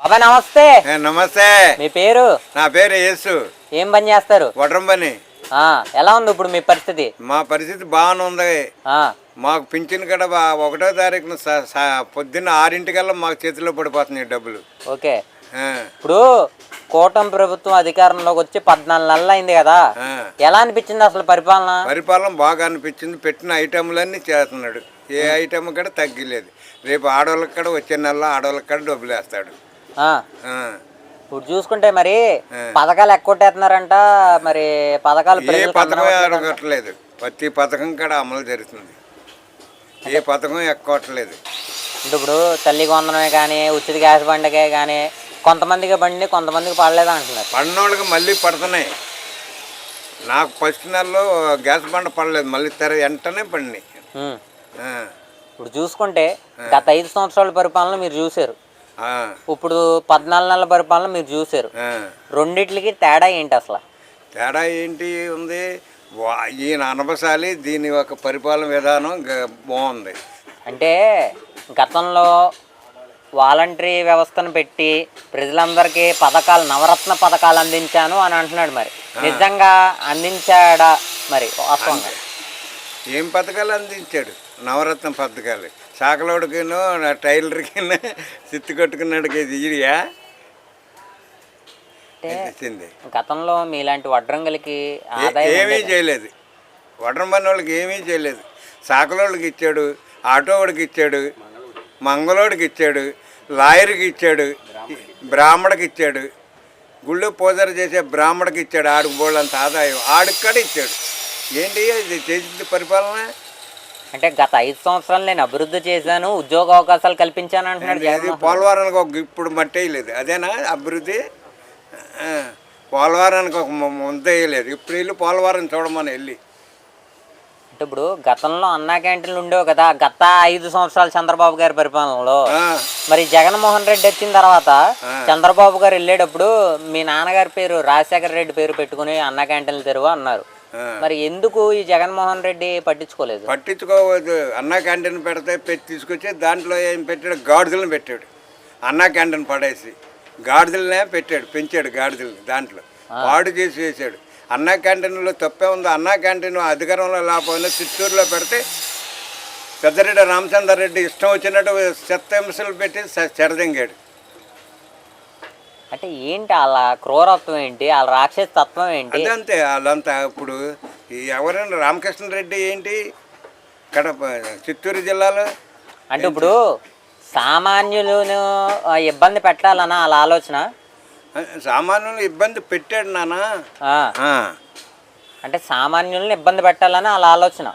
బాబాయ్ నమస్తే. నమస్తే. మీ పేరు? నా పేరు యేసు. ఏం పని చేస్తారు? వడ్రంబని. ఆ, ఎలా ఉంది ఇప్పుడు మీ పరిస్థితి? మా పరిస్థితి బాగానే ఉంది. మాకు పింఛన్ కూడా ఒకటో తారీఖున పొద్దున్న ఆరింటికల్లా మాకు చేతిలో పడిపోతున్నాయి డబ్బులు. ఓకే. ఇప్పుడు కూటమి ప్రభుత్వం అధికారంలోకి వచ్చి పద్నాలుగు నెలలు అయింది కదా. ఎలా అనిపించింది అసలు పరిపాలన? పరిపాలన బాగా అనిపించింది. పెట్టిన ఐటెంలన్నీ చేస్తున్నాడు. ఏ ఐటెం కూడా తగ్గలేదు. రేపు ఆడవాళ్ళకి కూడా వచ్చే నెలలో ఆడవాళ్ళకి కూడా డబ్బులు వేస్తాడు. ఇప్పుడు చూసుకుంటే మరి. పథకాలు ఎక్కొట్టేస్తున్నారంట మరి పథకాలు ఏ పథకం. అడగట్లేదు ప్రతి పథకం కూడా అమలు జరుగుతుంది. ఏ పథకం ఎక్కవట్లేదు అంటే ఇప్పుడు తల్లి వందనమే కానీ ఉచిత గ్యాస్ బండకే కానీ కొంతమందికి బండి కొంతమందికి పడలేదు అంటున్నారు. పడినోళ్ళకి మళ్ళీ పడుతున్నాయి. నాకు ఫస్ట్ నెలలో గ్యాస్ బండ పడలేదు. మళ్ళీ తెర వెంటనే పడినాయి. ఇప్పుడు చూసుకుంటే గత ఐదు సంవత్సరాల పరిపాలన మీరు చూశారు. ఆ, ఇప్పుడు పద్నాలుగు నెలల పరిపాలన మీరు చూశారు. ఆ. రెండిట్లకి తేడా ఏంటి అసలు? తేడా ఏంటి ఉంది? ఈయన అనబసాలి దీని యొక్క పరిపాలన విధానం బాగుంది. అంటే గతంలో వాలంటరీ వ్యవస్థను పెట్టి ప్రజలందరికీ పథకాలు నవరత్న పథకాలు అందించాను అని అంటున్నాడు మరి. నిజంగా అందించాడా మరి? వాస్తవంగా. ఏం పథకాలు అందించాడు? నవరత్న పథకాలు. చాకలోడికిను నా టైలర్కి సిత్తు కొట్టుకున్నాడికి ఇది గతంలో మీలాంటి వడ్రంగులకి ఏమీ. చేయలేదు. వడ్రం పని వాళ్ళకి ఏమీ చేయలేదు. సాకలోడికి ఇచ్చాడు ఆటో వాడికి ఇచ్చాడు మంగళోడికి ఇచ్చాడు లాయర్కి ఇచ్చాడు బ్రాహ్మడికి ఇచ్చాడు గుళ్ళో పూజలు చేసే బ్రాహ్మడికి ఇచ్చాడు ఆడికి బోళ్ళంత ఆదాయం ఆడికి కూడా ఇచ్చాడు. ఏంటి ఇది చేసింది పరిపాలన? అంటే గత ఐదు సంవత్సరాలు నేను అభివృద్ధి చేశాను ఉద్యోగ అవకాశాలు కల్పించాను అంటున్నాడు ఇది జగన్మోహన్ పోలవరానికి ఒక ఇప్పుడు మట్టి వేయలేదు. అదేనా అభివృద్ధి? ఆ, పోలవరానికి ఒక ము- ముంత వేయలేదు. ఇప్పుడు వెళ్ళి పోలవరం చూడమని వెళ్ళి. అంటే ఇప్పుడు గతంలో అన్నా క్యాంటీన్లు ఉండేవి కదా. గత ఐదు సంవత్సరాలు చంద్రబాబు గారి పరిపాలనలో. ఆ, మరి జగన్మోహన్ రెడ్డి వచ్చిన తర్వాత చంద్రబాబు గారు వెళ్ళేటప్పుడు మీ నాన్నగారి పేరు రాజశేఖర రెడ్డి పేరు పెట్టుకుని అన్నా క్యాంటీన్లు తెరువు అన్నారు. మరి ఎందుకు ఈ జగన్మోహన్ రెడ్డి పట్టించుకోలేదు? పట్టించుకోవద్దు. అన్నా క్యాంటీన్ పెడితే పెట్టి తీసుకొచ్చి దాంట్లో ఏం పెట్టాడు? గాడిదలను పెట్టాడు. అన్నా క్యాంటీన్ పడేసి గాడిదలనే పెట్టాడు పెంచాడు గాడిదల్ని దాంట్లో. వాడు చేసి వేసాడు. అన్నా క్యాంటీన్లో తప్పే ఉంది. అన్నా క్యాంటీన్ అధికారంలో లేకపోయినా చిత్తూరులో పెడితే పెద్దరెడ్డి రామచంద్ర రెడ్డి ఇష్టం వచ్చినట్టు చెత్త హింసలు పెట్టి చెరదింగాడు. అంటే ఏంటి అలా క్రూరత్వం ఏంటి? వాళ్ళ రాక్షస తత్వం ఏంటి? అదంతే వాళ్ళంతా ఇప్పుడు ఎవరైనా రామకృష్ణారెడ్డి ఏంటి? కడప చిత్తూరు జిల్లాలో అంటే ఇప్పుడు సామాన్యులను ఇబ్బంది పెట్టాలన్న వాళ్ళ ఆలోచన? సామాన్యులు ఇబ్బంది పెట్టాడు నాన్న అంటే సామాన్యులను ఇబ్బంది పెట్టాలని వాళ్ళ ఆలోచన.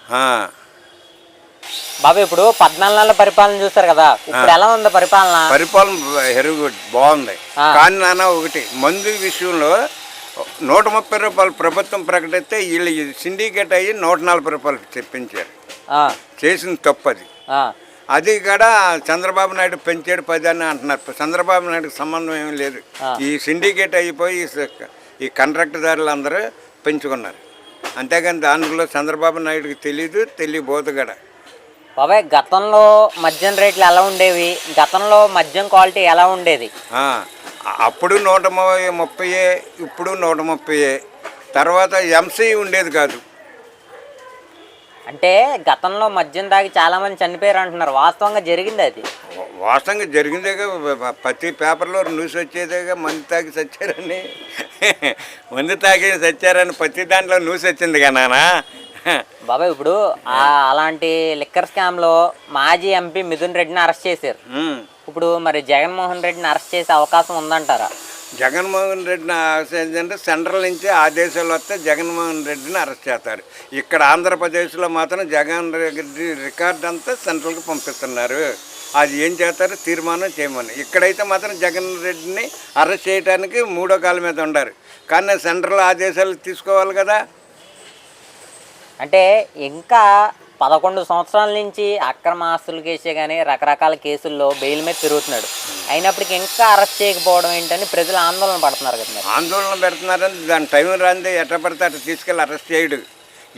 బాబు ఇప్పుడు పద్నాలుగు నెలల పరిపాలన చూస్తారు కదా. ఇప్పుడు ఎలా ఉంది పరిపాలన? పరిపాలన వెరీ గుడ్ బాగుంది. కానీ నాన్న ఒకటి మందు విషయంలో నూట ముప్పై రూపాయలు ప్రభుత్వం ప్రకటిస్తే వీళ్ళు సిండికేట్ అయ్యి నూట నలభై రూపాయలు చెప్పించారు చేసిన తప్పు అది. అది కూడా చంద్రబాబు నాయుడు పెంచాడు పది అని అంటున్నారు. చంద్రబాబు నాయుడుకి సంబంధం ఏమీ లేదు. ఈ సిండికేట్ అయిపోయి ఈ కాంట్రాక్టుదారులు అందరూ పెంచుకున్నారు. అంతేగాని దానిలో చంద్రబాబు నాయుడుకి తెలీదు తెలియబోదు కూడా. బాబాయ్ గతంలో మద్యం రేట్లు ఎలా ఉండేవి? గతంలో మద్యం క్వాలిటీ ఎలా ఉండేది? అప్పుడు నూట ముప్పై ఇప్పుడు నూట ముప్పై తర్వాత ఎంసీ ఉండేది కాదు. అంటే గతంలో మద్యం తాగి చాలా మంది చనిపోయారు అంటున్నారు. వాస్తవంగా జరిగింది అది? వాస్తవంగా జరిగిందేగా ప్రతి పేపర్లో న్యూస్ వచ్చేదేగా మందు తాగి చచ్చారని. మందు తాగి చచ్చారని ప్రతి దాంట్లో న్యూస్ వచ్చింది కదా నాన్న బాబాయ్ ఇప్పుడు అలాంటి లిక్కర్ స్కామ్లో మాజీ ఎంపీ మిథున్ రెడ్డిని అరెస్ట్ చేశారు. ఇప్పుడు మరి జగన్మోహన్ రెడ్డిని అరెస్ట్ చేసే అవకాశం ఉందంటారా? జగన్మోహన్ రెడ్డిని అరెస్ట్ ఏంటంటే సెంట్రల్ నుంచి ఆదేశాలు వస్తే జగన్మోహన్ రెడ్డిని అరెస్ట్ చేస్తారు. ఇక్కడ ఆంధ్రప్రదేశ్లో మాత్రం జగన్ రెడ్డి రికార్డ్ అంతా సెంట్రల్కి పంపిస్తున్నారు. అది ఏం చేస్తారో? తీర్మానం చేయమని. ఇక్కడైతే మాత్రం జగన్ రెడ్డిని అరెస్ట్ చేయడానికి మూడో కాలం మీద ఉండారు. కానీ సెంట్రల్ ఆదేశాలు తీసుకోవాలి కదా. అంటే ఇంకా పదకొండు సంవత్సరాల నుంచి అక్రమ ఆస్తుల కేసే కానీ రకరకాల కేసుల్లో బెయిల్ మీద తిరుగుతున్నాడు. అయినప్పటికీ ఇంకా అరెస్ట్ చేయకపోవడం ఏంటని ప్రజలు ఆందోళన పడుతున్నారు కదా ఆందోళన పెడుతున్నారని దాని టైం రాందే ఎట్ట పడితే అట్ట తీసుకెళ్ళి అరెస్ట్ చేయడు.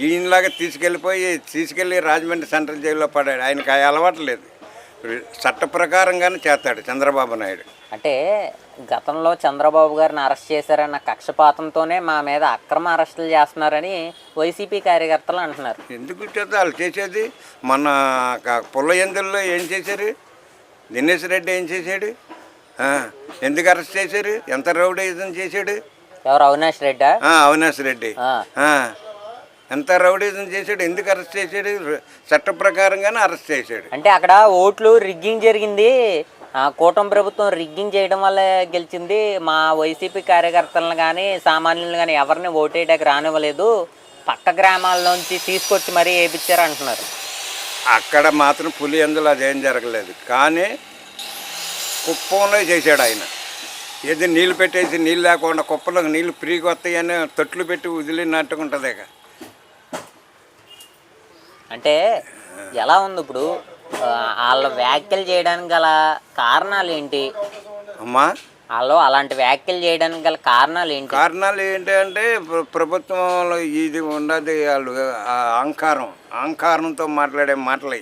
ఈయనలాగా తీసుకెళ్ళిపోయి తీసుకెళ్ళి రాజమండ్రి సెంట్రల్ జైల్లో పడాడు. ఆయనకి అలవాటు లేదు. చట్ట ప్రకారంగానే చేస్తాడు చంద్రబాబు నాయుడు. అంటే గతంలో చంద్రబాబు గారిని అరెస్ట్ చేశారన్న కక్షపాతంతోనే మా మీద అక్రమ అరెస్టులు చేస్తున్నారని వైసీపీ కార్యకర్తలు అంటున్నారు. ఎందుకు వాళ్ళు చేసేది? మన పుల్లయందుల్లో ఏం చేశారు? దినేష్ రెడ్డి ఏం చేశాడు? ఎందుకు అరెస్ట్ చేశారు? ఎంత రౌడీజం చేశాడు? ఎవరు? అవినాష్ రెడ్డా? అవినాష్ రెడ్డి. ఎంత రౌడీజం చేశాడు? ఎందుకు అరెస్ట్ చేశాడు? చట్ట ప్రకారంగానే అరెస్ట్ చేశాడు. అంటే అక్కడ ఓట్లు రిగ్గింగ్ జరిగింది. కూటమి ప్రభుత్వం రిగ్గింగ్ చేయడం వల్ల గెలిచింది. మా వైసీపీ కార్యకర్తలను కానీ సామాన్యులను కానీ ఎవరిని ఓటేయడానికి రానివ్వలేదు. పక్క గ్రామాల్లోంచి తీసుకొచ్చి మరీ వేయించారు అంటున్నారు అక్కడ మాత్రం పులి అందులో అదేం జరగలేదు. కానీ కుప్పంలో చేశాడు ఆయన. ఏది నీళ్ళు పెట్టేసి నీళ్ళు లేకుండా కుప్పలోకి నీళ్ళు ఫ్రీగా వస్తాయని తొట్లు పెట్టి ఇక అంటే ఎలా ఉంది ఇప్పుడు? వాళ్ళ వ్యాఖ్యలు చేయడానికి గల కారణాలు ఏంటి? అమ్మా? వాళ్ళు అలాంటి వ్యాఖ్యలు చేయడానికి గల కారణాలు ఏంటి? కారణాలు ఏంటంటే ప్ర- ప్రభుత్వంలో ఇది ఉన్నది వాళ్ళు. అహంకారం. అహంకారంతో మాట్లాడే మాటలు.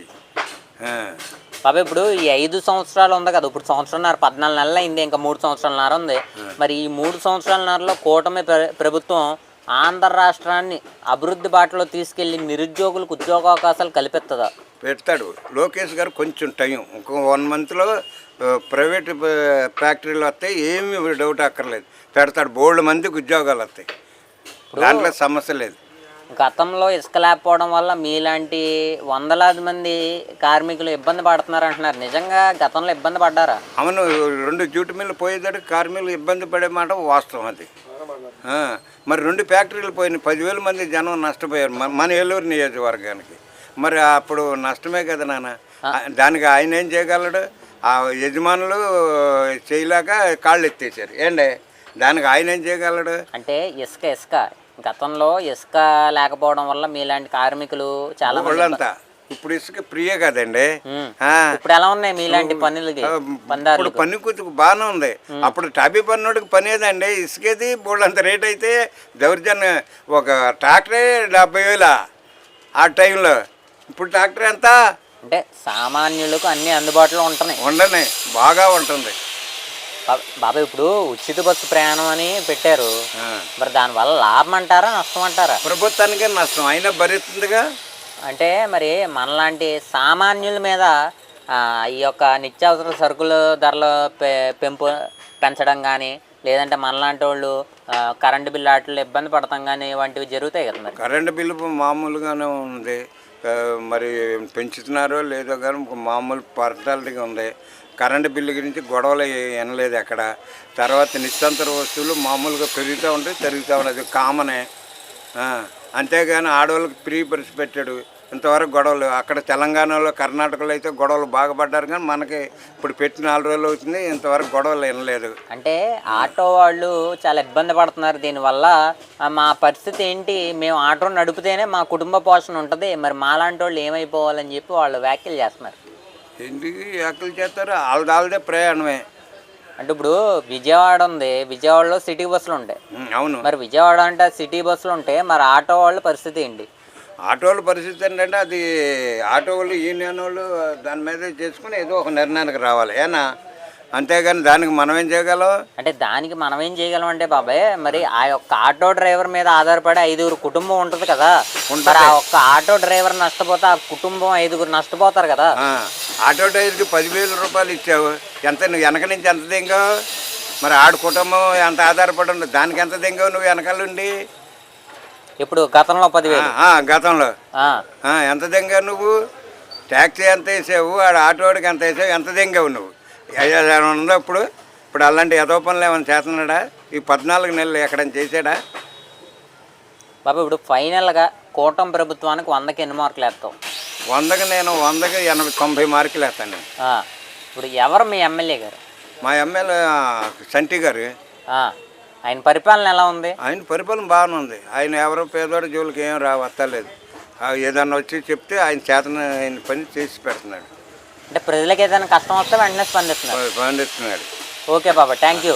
బాబా ఇప్పుడు ఈ ఐదు సంవత్సరాలు ఉంది కదా. ఇప్పుడు సంవత్సరంన్నర పద్నాలుగు నెలలు అయింది. ఇంకా మూడు సంవత్సరాలన్నర ఉంది. మరి ఈ మూడు సంవత్సరాలన్నరలో కూటమి ప్ర- ప్రభుత్వం ఆంధ్ర రాష్ట్రాన్ని అభివృద్ధి బాటలో తీసుకెళ్ళి నిరుద్యోగులకు ఉద్యోగ అవకాశాలు కల్పిస్తుందా పెడతాడు. లోకేష్ గారు కొంచెం టైం ఇంకో వన్ మంత్లో ప్రైవేట్ ఫ్యాక్టరీలు వస్తాయి ఏమీ డౌట్ అక్కర్లేదు. పెడతాడు బోల్డ్ మందికి ఉద్యోగాలు వస్తాయి. దాంట్లో సమస్య లేదు. గతంలో ఇసుక లేకపోవడం వల్ల మీలాంటి వందలాది మంది కార్మికులు ఇబ్బంది పడుతున్నారు అంటున్నారు. నిజంగా గతంలో ఇబ్బంది పడ్డారా? అవును రెండు జ్యూటి మిల్లు పోయేదానికి కార్మికులు ఇబ్బంది పడే మాట వాస్తవం అది. మరి రెండు ఫ్యాక్టరీలు పోయినాయి పదివేల మంది జనం నష్టపోయారు మన- మన ఏలూరు నియోజకవర్గానికి. మరి అప్పుడు నష్టమే కదా నాన్న. దానికి ఆయన ఏం చేయగలడు? ఆ యజమానులు చేయలేక కాళ్ళు ఎత్తేసారు ఏండే? దానికి ఆయన ఏం చేయగలడు? అంటే ఇసుక ఇసుక. గతంలో ఇసుక లేకపోవడం వల్ల మీలాంటి కార్మికులు చాలా వాళ్ళంతా ఇప్పుడు ఇసుక ప్రియే కదండి. ఇప్పుడు ఎలా ఉన్నాయి మీలాంటి పనులకి? ఇప్పుడు పని కొద్దిగా బాగానే ఉంది. అప్పుడు టాబీ పన్నుడికి పని ఏదండి? ఇసుకేది బోళ్ళంత రేట్ అయితే దౌర్జన్యం. ఒక ట్రాక్టరే డెబ్బై వేల ఆ టైంలో. ఇప్పుడు ట్రాక్టర్ ఎంత? అంటే సామాన్యులకు అన్ని అందుబాటులో ఉంటున్నాయి. ఉండని బాగా ఉంటుంది. బా- బాబాయ్ ఇప్పుడు ఉచిత బస్సు ప్రయాణం అని పెట్టారు. మరి దానివల్ల లాభం అంటారా నష్టం అంటారా ప్రభుత్వానికే నష్టం. అయినా భరిస్తుందిగా? అంటే మరి మనలాంటి సామాన్యుల మీద ఈ యొక్క నిత్యావసర సరుకుల ధరలు పెంపు పెంచడం కానీ లేదంటే మనలాంటి వాళ్ళు కరెంటు బిల్లు వాటిలో ఇబ్బంది పడతాం కానీ వంటివి జరుగుతాయి కదా మరి. కరెంటు బిల్లు మామూలుగానే ఉంది. మరి పెంచుతున్నారో లేదో కానీ మామూలు పర్టాలిటీగా ఉంది. కరెంటు బిల్లు గురించి గొడవలు వినలేదు అక్కడ తర్వాత నిత్యంతర వస్తువులు మామూలుగా పెరుగుతూ ఉంటాయి పెరుగుతూ ఉన్నది. కామనే. అంతేగాని ఆడవాళ్ళకి ఫ్రీ పరిచి పెట్టాడు. ఇంతవరకు గొడవలు అక్కడ తెలంగాణలో కర్ణాటకలో అయితే గొడవలు బాగా పడ్డారు కానీ మనకి ఇప్పుడు పెట్టి నాలుగు రోజులు అవుతుంది ఇంతవరకు గొడవలు వినలేదు. అంటే ఆటో వాళ్ళు చాలా ఇబ్బంది పడుతున్నారు దీనివల్ల. మా పరిస్థితి ఏంటి? మేము ఆటో నడిపితేనే మా కుటుంబ పోషణ ఉంటుంది. మరి మాలాంటి వాళ్ళు ఏమైపోవాలని చెప్పి వాళ్ళు వ్యాఖ్యలు చేస్తున్నారు. ఎందుకు ఎక్కలు చేస్తారు? వాళ్ళది వాళ్ళదే ప్రయాణమే. అంటే ఇప్పుడు విజయవాడ ఉంది. విజయవాడలో సిటీ బస్సులు ఉంటాయి. అవును. మరి విజయవాడ అంటే సిటీ బస్సులు ఉంటే మరి ఆటో వాళ్ళ పరిస్థితి ఏంటి? ఆటోల పరిస్థితి ఏంటంటే అది ఆటో వాళ్ళు యూనియన్ వాళ్ళు దాని మీద చేసుకుని ఏదో ఒక నిర్ణయానికి రావాలి. ఏనా? అంతేగాని దానికి మనం ఏం చేయగలం? అంటే దానికి మనం ఏం చేయగలం అంటే బాబాయ్ మరి ఆ యొక్క ఆటో డ్రైవర్ మీద ఆధారపడి ఐదుగురు కుటుంబం ఉంటుంది కదా. మరి ఆ ఒక్క ఆటో డ్రైవర్ నష్టపోతే ఆ కుటుంబం ఐదుగురు నష్టపోతారు కదా. ఆటో టైర్కి పదివేల రూపాయలు ఇచ్చావు. ఎంత నువ్వు వెనక నుంచి ఎంత దింగావు? మరి ఆడ కుటుంబం ఎంత ఆధారపడి ఉంది దానికి ఎంత దింగావు నువ్వు వెనకాలండి ఇప్పుడు గతంలో పదివేలు. ఆ, గతంలో. ఆ, ఆ, ఎంత దింగావు నువ్వు? ట్యాక్సీ ఎంత వేసావు? ఆడ ఆటోడికి ఎంత వేసావు? ఎంత దింగావు నువ్వు? ఏదైనా ఉందా ఇప్పుడు ఇప్పుడు అలాంటి ఎదో పనులు ఏమైనా చేస్తున్నాడా? ఈ పద్నాలుగు నెలలు ఎక్కడైనా చేశాడా? బాబా ఇప్పుడు ఫైనల్గా కూటమి ప్రభుత్వానికి వందకి ఎన్ని మార్కులు వేస్తావు? వందకి నేను వందకి ఎనభై తొంభై మార్కులు వేస్తాను ఆ, ఇప్పుడు ఎవరు మీ ఎమ్మెల్యే గారు? మా ఎమ్మెల్యే సంటి గారు. ఆ, ఆయన పరిపాలన ఎలా ఉంది? ఆయన పరిపాలన బాగానే ఉంది. ఆయన ఎవరో పేదవాడి జోలికి ఏం రా వస్తలేదు ఆ, ఏదన్నా వచ్చి చెప్తే ఆయన చేతన ఆయన పని చేసి పెడుతున్నాడు. అంటే ప్రజలకు ఏదైనా కష్టం వస్తే వెంటనే స్పందిస్తున్నారు పండిస్తున్నాడు ఓకే బాబా థ్యాంక్ యూ.